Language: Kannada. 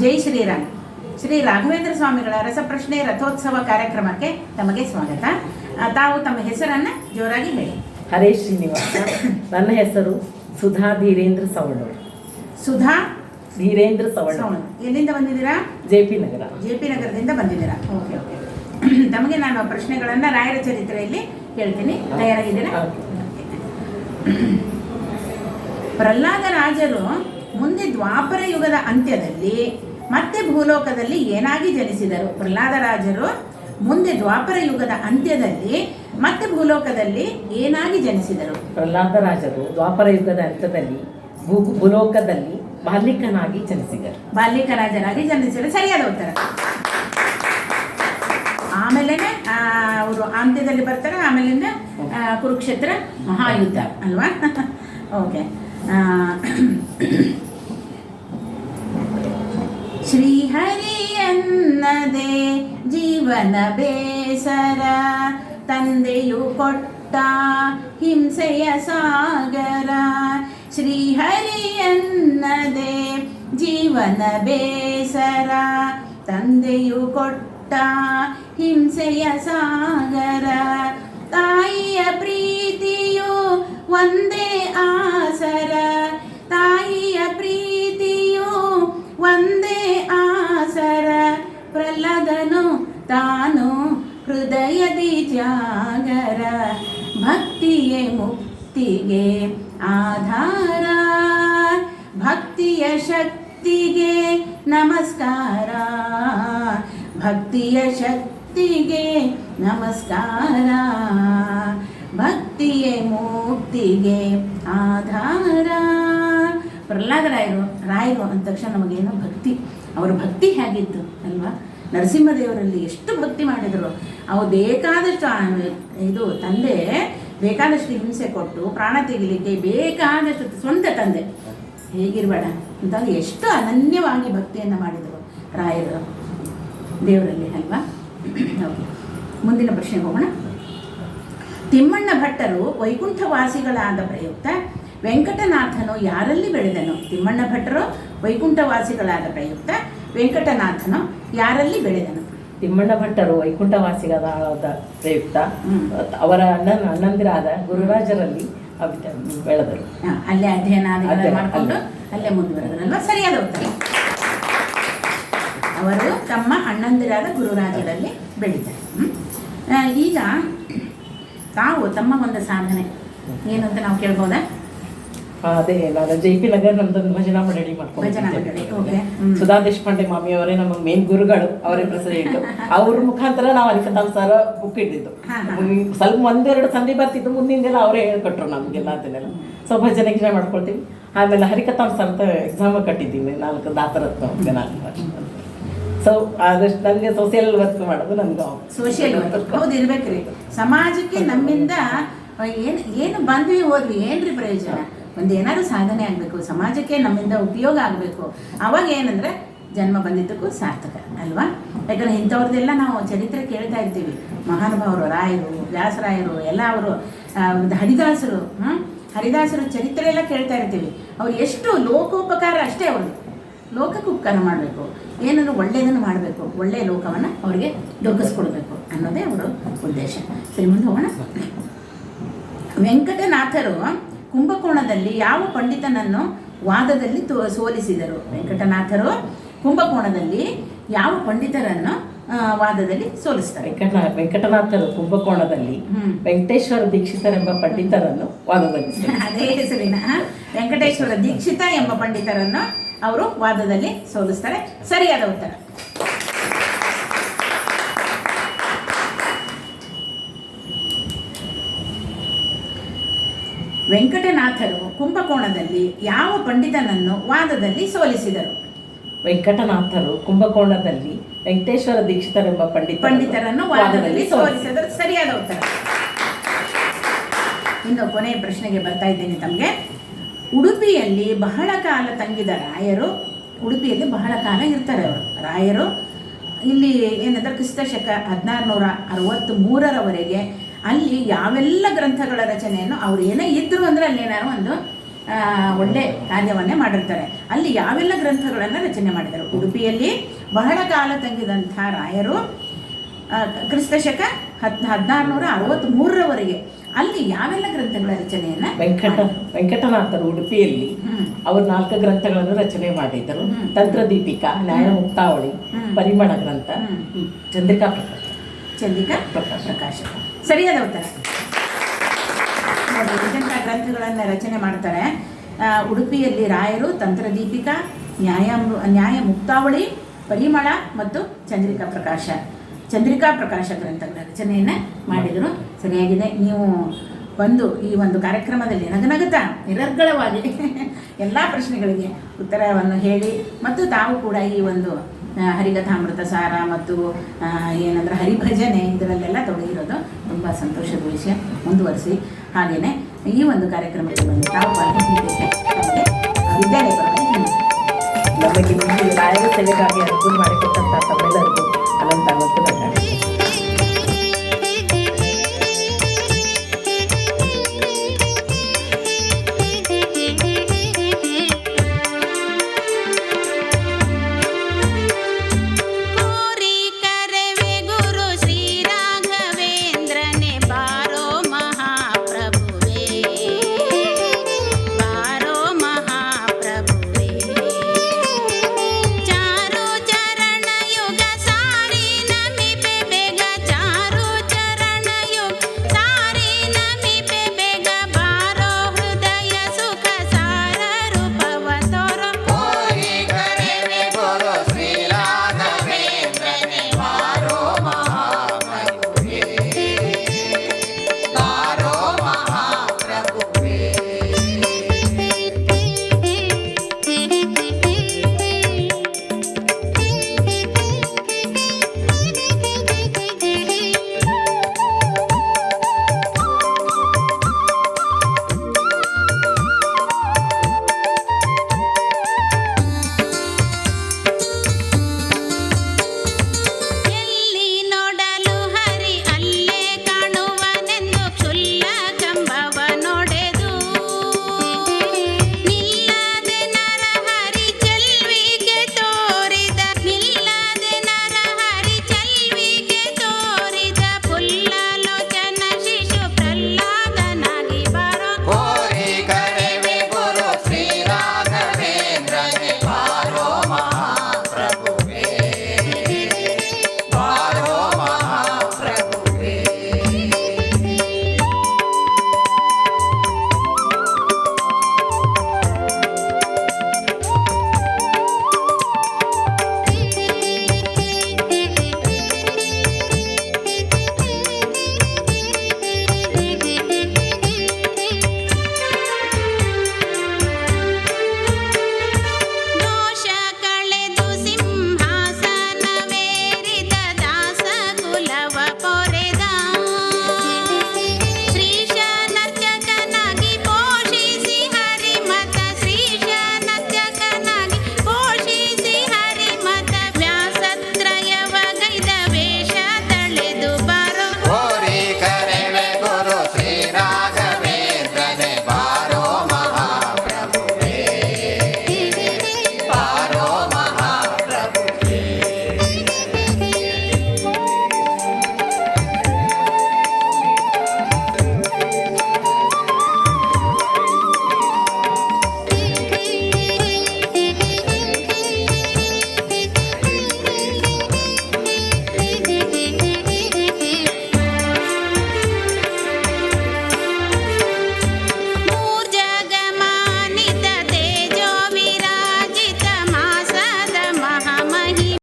ಜೈ ಶ್ರೀರಾಮ್. ಶ್ರೀ ರಾಘವೇಂದ್ರ ಸ್ವಾಮಿಗಳ ರಸಪ್ರಶ್ನೆ ರಥೋತ್ಸವ ಕಾರ್ಯಕ್ರಮಕ್ಕೆ ತಮಗೆ ಸ್ವಾಗತ. ತಾವು ತಮ್ಮ ಹೆಸರನ್ನ ಜೋರಾಗಿ ಹೇಳಿ. ಹರೇ ಶ್ರೀನಿವಾಸ. ನನ್ನ ಹೆಸರು ಸುಧಾ ಧೀರೇಂದ್ರ ಸವಣೂರು. ಸುಧಾ ಧೀರೇಂದ್ರ ಸವಣೂರು. ಎಲ್ಲಿಂದ ಬಂದಿದ್ದೀರಾ? J P Nagar. J P ನಗರದಿಂದ ಬಂದಿದ್ದೀರಾ? Okay okay. ತಮಗೆ ನಾನು ಪ್ರಶ್ನೆಗಳನ್ನು ರಾಯರ ಚರಿತ್ರೆಯಲ್ಲಿ ಹೇಳ್ತೀನಿ. ತಯಾರಾಗಿದ್ದೀರಾ? ಪ್ರಹ್ಲಾದ ರಾಜರು ಮುಂದೆ ದ್ವಾಪರ ಯುಗದ ಅಂತ್ಯದಲ್ಲಿ ಮತ್ತೆ ಭೂಲೋಕದಲ್ಲಿ ಏನಾಗಿ ಜನಿಸಿದರು? ಪ್ರಹ್ಲಾದರಾಜರು ಮುಂದೆ ದ್ವಾಪರ ಯುಗದ ಅಂತ್ಯದಲ್ಲಿ ಮತ್ತೆ ಭೂಲೋಕದಲ್ಲಿ ಏನಾಗಿ ಜನಿಸಿದರು? ಪ್ರಹ್ಲಾದರಾಜರು ದ್ವಾಪರ ಯುಗದ ಅಂತ್ಯದಲ್ಲಿ ಭೂ ಭೂಲೋಕದಲ್ಲಿ ಬಾಲ್ಯಕನಾಗಿ ಜನಿಸಿದರು. ಬಾಲ್ಯಕರಾಜರಾಗಿ ಜನಿಸಿದರು. ಸರಿಯಾದ ಉತ್ತರ. ಆಮೇಲೆ ಅವರು ಅಂತ್ಯದಲ್ಲಿ ಬರ್ತಾರೆ. ಆಮೇಲಿಂದ ಕುರುಕ್ಷೇತ್ರ ಮಹಾಯುದ್ಧ. ಅಲ್ವಾ? ಓಕೆ ಶ್ರೀಹರಿಯನ್ನದೇ ಜೀವನ ಬೇಸರ, ತಂದೆಯು ಕೊಟ್ಟ ಹಿಂಸೆಯ ಸಾಗರ. ಶ್ರೀಹರಿಯನ್ನದೇ ಜೀವನ ಬೇಸರ, ತಂದೆಯು ಕೊಟ್ಟ ಹಿಂಸೆಯ ಸಾಗರ. ತಾಯಿಯ ಪ್ರೀತಿಯು ಒಂದೇ ಆಸರ, ತಾಯಿಯ ಪ್ರೀತಿಯು ಒಂದೇ ಆಸರ, ಪ್ರಹ್ಲಾದನು ತಾನು ಹೃದಯದಿ ಜಾಗರ ಭಕ್ತಿಯೇ ಮುಕ್ತಿಗೆ ಆಧಾರ. ಭಕ್ತಿಯ ಶಕ್ತಿಗೆ ನಮಸ್ಕಾರ, ಭಕ್ತಿಯ ಶಕ್ತಿಗೆ ನಮಸ್ಕಾರ. ಭಕ್ತಿಯೇ ಮುಕ್ತಿಗೆ ಆಧಾರ. ಪ್ರಹ್ಲಾದ ರಾಯರು ರಾಯರು ಅಂದ ತಕ್ಷಣ ನಮಗೇನೋ ಭಕ್ತಿ. ಅವರ ಭಕ್ತಿ ಹೇಗಿತ್ತು ಅಲ್ವಾ? ನರಸಿಂಹದೇವರಲ್ಲಿ ಎಷ್ಟು ಭಕ್ತಿ ಮಾಡಿದರು. ಅವು ಬೇಕಾದಷ್ಟು ಇದು ತಂದೆ ಬೇಕಾದಷ್ಟು ಹಿಂಸೆ ಕೊಟ್ಟು ಪ್ರಾಣ ತೆಗಿಲಿಕ್ಕೆ ಬೇಕಾದಷ್ಟು ಸ್ವಂತ ತಂದೆ. ಹೇಗಿರಬೇಡ ಅಂತ ಎಷ್ಟು ಅನನ್ಯವಾಗಿ ಭಕ್ತಿಯನ್ನು ಮಾಡಿದರು ರಾಯರು ದೇವರಲ್ಲಿ ಅಲ್ವಾ? ಮುಂದಿನ ಪ್ರಶ್ನೆಗೆ ಹೋಗೋಣ. ತಿಮ್ಮಣ್ಣ ಭಟ್ಟರು ವೈಕುಂಠವಾಸಿಗಳಾದ ಪ್ರಯುಕ್ತ ವೆಂಕಟನಾಥನು ಯಾರಲ್ಲಿ ಬೆಳೆದನು? ತಿಮ್ಮಣ್ಣ ಭಟ್ಟರು ವೈಕುಂಠವಾಸಿಗಳಾದ ಪ್ರಯುಕ್ತ ವೆಂಕಟನಾಥನು ಯಾರಲ್ಲಿ ಬೆಳೆದನು? ತಿಮ್ಮಣ್ಣ ಭಟ್ಟರು ವೈಕುಂಠವಾಸಿಗಳಾದ ಪ್ರಯುಕ್ತ. ಅವರ ಅಣ್ಣನ ಅಣ್ಣಂದಿರಾದ ಗುರುರಾಜರಲ್ಲಿ ಬೆಳೆದರು. ಹಾ, ಅಲ್ಲೇ ಅಧ್ಯಯನ ಮಾಡಿಕೊಂಡು ಅಲ್ಲೇ. ಮುಂದುವರೆದ್ರಲ್ವಾ ಸರಿಯಾದ ಉತ್ತರ. ಅವರು ತಮ್ಮ ಅಣ್ಣಂದಿರಾದ ಗುರುರಾಜರಲ್ಲಿ ಬೆಳೀತಾರೆ ಈಗ ತಾವು ತಮ್ಮ ಒಂದು ಸಾಧನೆ. ಏನು ಅಂತ ನಾವು ಕೇಳ್ಬೋದಾ? ಅದೇ ನಾನು ಜೆ ಪಿ ನಗರ್ ನಮ್ದೊಂದು ಭಜನಾ ಮಂಡಳಿ ಮಾಡ್ಕೊಂಡು. ಸುಧಾ ದೇಶಪಾಂಡೆ ಮಾಮಿ ಅವರೇ ನಮ್ಮ ಮೇನ್ ಗುರುಗಳು ಅವರೇ ಪ್ರೆಸಿಡೆಂಟ್ ಅವ್ರ ಮುಖಾಂತರ ನಾವು ಹರಿಕತಾಮ್ ಸರ್ ಬುಕ್ ಇಟ್ಟಿದ್ದು. ಸ್ವಲ್ಪ ಒಂದೆರಡು ಸಂಧಿ ಬರ್ತಿದ್ದು ಮುಂದಿಂದೆಲ್ಲ ಅವರೇ ಹೇಳ್ಕೊಟ್ರು ನಮಗೆಲ್ಲ ಅದನ್ನೆಲ್ಲ. ಸೊ ಭಜನೆ ಗಿಜನೆ ಮಾಡ್ಕೊಳ್ತೀವಿ. ಆಮೇಲೆ ಹರಿಕತಾಮ್ ಸರ್ ಅಂತ ಎಕ್ಸಾಮ್ ಕಟ್ಟಿದ್ದೀವಿ ನಾಲ್ಕು ದಾಸರತ್ನ ನಾಲ್ಕು ವರ್ಷ. ಸೊ ಆದಷ್ಟು ನನಗೆ ಸೋಷಿಯಲ್ ವರ್ಕ್ ಮಾಡೋದು ನನಗೆ ಸೋಷಿಯಲ್ ವರ್ಕ್ ಹೌದು, ಇರ್ಬೇಕ್ರಿ. ಸಮಾಜಕ್ಕೆ ನಮ್ಮಿಂದ ಏನು ಏನು ಬಂದ್ವಿ ಹೋದ್ವಿ, ಏನ್ರಿ ಪ್ರಯೋಜನ? ಒಂದು ಏನಾದ್ರು ಸಾಧನೆ ಆಗಬೇಕು, ಸಮಾಜಕ್ಕೆ ನಮ್ಮಿಂದ ಉಪಯೋಗ ಆಗಬೇಕು. ಅವಾಗ ಏನಂದ್ರೆ, ಜನ್ಮ ಬಂದಿದ್ದಕ್ಕೂ ಸಾರ್ಥಕ, ಅಲ್ವಾ? ಯಾಕಂದ್ರೆ ಇಂಥವ್ರದ್ದೆಲ್ಲ ನಾವು ಚರಿತ್ರೆ ಕೇಳ್ತಾ ಇರ್ತೀವಿ. ಮಹಾನುಭಾವರು, ರಾಯರು, ವ್ಯಾಸರಾಯರು, ಎಲ್ಲ ಅವರು ಹರಿದಾಸರು, ಹ್ಮ್? ಹರಿದಾಸರು ಚರಿತ್ರೆ ಎಲ್ಲ ಕೇಳ್ತಾ ಇರ್ತೀವಿ. ಅವ್ರು ಎಷ್ಟು ಲೋಕೋಪಕಾರ ಅಷ್ಟೇ ಅವರು ಲೋಕಕ್ಕೆ ಉಪಕಾರ ಮಾಡಬೇಕು. ಏನನ್ನು ಒಳ್ಳೆಯದನ್ನು ಮಾಡಬೇಕು ಒಳ್ಳೆಯ ಲೋಕವನ್ನು ಅವರಿಗೆ ದೊಗ್ಗಿಸ್ಕೊಡ್ಬೇಕು ಅನ್ನೋದೇ ಅವರ ಉದ್ದೇಶ. ಸರಿ ಮುಂದೆ ಹೋಗೋಣ. ವೆಂಕಟನಾಥರು ಕುಂಭಕೋಣದಲ್ಲಿ ಯಾವ ಪಂಡಿತನನ್ನು ವಾದದಲ್ಲಿ ತೋ- ಸೋಲಿಸಿದರು? ವೆಂಕಟನಾಥರು ಕುಂಭಕೋಣದಲ್ಲಿ ಯಾವ ಪಂಡಿತರನ್ನು ವಾದದಲ್ಲಿ ಸೋಲಿಸ್ತಾರೆ ವೆಂಕಟ ವೆಂಕಟನಾಥರು ಕುಂಭಕೋಣದಲ್ಲಿ. ವೆಂಕಟೇಶ್ವರ ದೀಕ್ಷಿತರೆಂಬ ಪಂಡಿತರನ್ನು ವಾದದಲ್ಲಿ ಅದೇ ಹೆಸರಿನ ವೆಂಕಟೇಶ್ವರ ದೀಕ್ಷಿತ ಎಂಬ ಪಂಡಿತರನ್ನು ಅವರು ವಾದದಲ್ಲಿ ಸೋಲಿಸ್ತಾರೆ. ಸರಿಯಾದ ಉತ್ತರ. ವೆಂಕಟನಾಥರು ಕುಂಭಕೋಣದಲ್ಲಿ ಯಾವ ಪಂಡಿತನನ್ನು ವಾದದಲ್ಲಿ ಸೋಲಿಸಿದರು? ವೆಂಕಟನಾಥರು ಕುಂಭಕೋಣದಲ್ಲಿ ವೆಂಕಟೇಶ್ವರ ದೀಕ್ಷಿತರೆಂಬ ಪಂಡಿತ ಪಂಡಿತರನ್ನು ವಾದದಲ್ಲಿ ಸೋಲಿಸಿದರು. ಸರಿಯಾದ ಉತ್ತರ. ಇನ್ನು ಕೊನೆಯ ಪ್ರಶ್ನೆಗೆ ಬರ್ತಾ ಇದ್ದೇನೆ ತಮಗೆ. ಉಡುಪಿಯಲ್ಲಿ ಬಹಳ ಕಾಲ ತಂಗಿದ ರಾಯರು, ಉಡುಪಿಯಲ್ಲಿ ಬಹಳ ಕಾಲ ಇರ್ತಾರೆ ಅವರು. ರಾಯರು ಇಲ್ಲಿ ಏನಂದ್ರೆ ಕ್ರಿಸ್ತ ಶಕ ಹದಿನಾರು ನೂರ ಅರವತ್ತ್ ಮೂರರವರೆಗೆ ಅಲ್ಲಿ ಯಾವೆಲ್ಲ ಗ್ರಂಥಗಳ ರಚನೆಯನ್ನು ಅವ್ರು ಏನೇ ಇದ್ದರು ಅಂದ್ರೆ ಅಲ್ಲಿ ಏನಾದ್ರು ಒಂದು ಒಳ್ಳೆ ಕಾರ್ಯವನ್ನೇ ಮಾಡಿರ್ತಾರೆ. ಅಲ್ಲಿ ಯಾವೆಲ್ಲ ಗ್ರಂಥಗಳನ್ನು ರಚನೆ ಮಾಡಿದರು? ಉಡುಪಿಯಲ್ಲಿ ಬಹಳ ಕಾಲ ತಂಗಿದಂಥ ರಾಯರು ಕ್ರಿಸ್ತ ಶಕ ಹದ್ ಹದಿನಾರುನೂರ ಅರವತ್ತ್ಮೂರರವರೆಗೆ ಅಲ್ಲಿ ಯಾವೆಲ್ಲ ಗ್ರಂಥಗಳ ರಚನೆಯನ್ನ ವೆಂಕಟ ವೆಂಕಟನಾಥರು ಉಡುಪಿಯಲ್ಲಿ. ಅವರು ನಾಲ್ಕು ಗ್ರಂಥಗಳನ್ನು ರಚನೆ ಮಾಡಿದರು. ತಂತ್ರದೀಪಿಕಾ ನ್ಯಾಯ ಮುಕ್ತಾವಳಿ. ಪರಿಮಳ ಗ್ರಂಥ. ಚಂದ್ರಿಕಾ ಪ್ರಕಾಶ ಚಂದ್ರಿಕಾ ಪ್ರಕಾಶ. ಪ್ರಕಾಶ ಸರಿಯಾದ ಉತ್ತರ ಗ್ರಂಥಗಳನ್ನ ಇಂಥ ಗ್ರಂಥಗಳನ್ನು ರಚನೆ ಮಾಡ್ತಾರೆ ಉಡುಪಿಯಲ್ಲಿ ರಾಯರು ತಂತ್ರದೀಪಿಕಾ ನ್ಯಾಯ ನ್ಯಾಯ ಮುಕ್ತಾವಳಿ ಪರಿಮಳ ಮತ್ತು ಚಂದ್ರಿಕಾ ಪ್ರಕಾಶ ಚಂದ್ರಿಕಾ ಪ್ರಕಾಶ ಗ್ರಂಥಗಳ ರಚನೆಯನ್ನು ಮಾಡಿದರು. ಸರಿಯಾಗಿದೆ. ನೀವು ಬಂದು ಈ ಒಂದು ಕಾರ್ಯಕ್ರಮದಲ್ಲಿ ನಗನಗತ, ನಿರರ್ಗಳವಾಗಿ ಎಲ್ಲ ಪ್ರಶ್ನೆಗಳಿಗೆ ಉತ್ತರವನ್ನು ಹೇಳಿ ಮತ್ತು ತಾವು ಕೂಡ ಈ ಒಂದು ಹರಿಕಥಾಮೃತ ಸಾರ ಮತ್ತು ಏನಂದ್ರೆ ಹರಿಭಜನೆ ಇದರಲ್ಲೆಲ್ಲ ತೊಡಗಿರೋದು ತುಂಬ ಸಂತೋಷದ ವಿಷಯ ಮುಂದುವರಿಸಿ. ಹಾಗೆಯೇ ಈ ಒಂದು ಕಾರ್ಯಕ್ರಮಕ್ಕೆ ಬಂದು ತಾವು ಪಾಲ್ಗೊಂಡಿದ್ದೇವೆ ವಿದ್ಯಾಲಯ. ನಮಗೆ ಅನುಕೂಲ ಮಾಡಿಕೊಟ್ಟಂಥ ತಮ್ಮೆಲ್ಲರಿಗೂ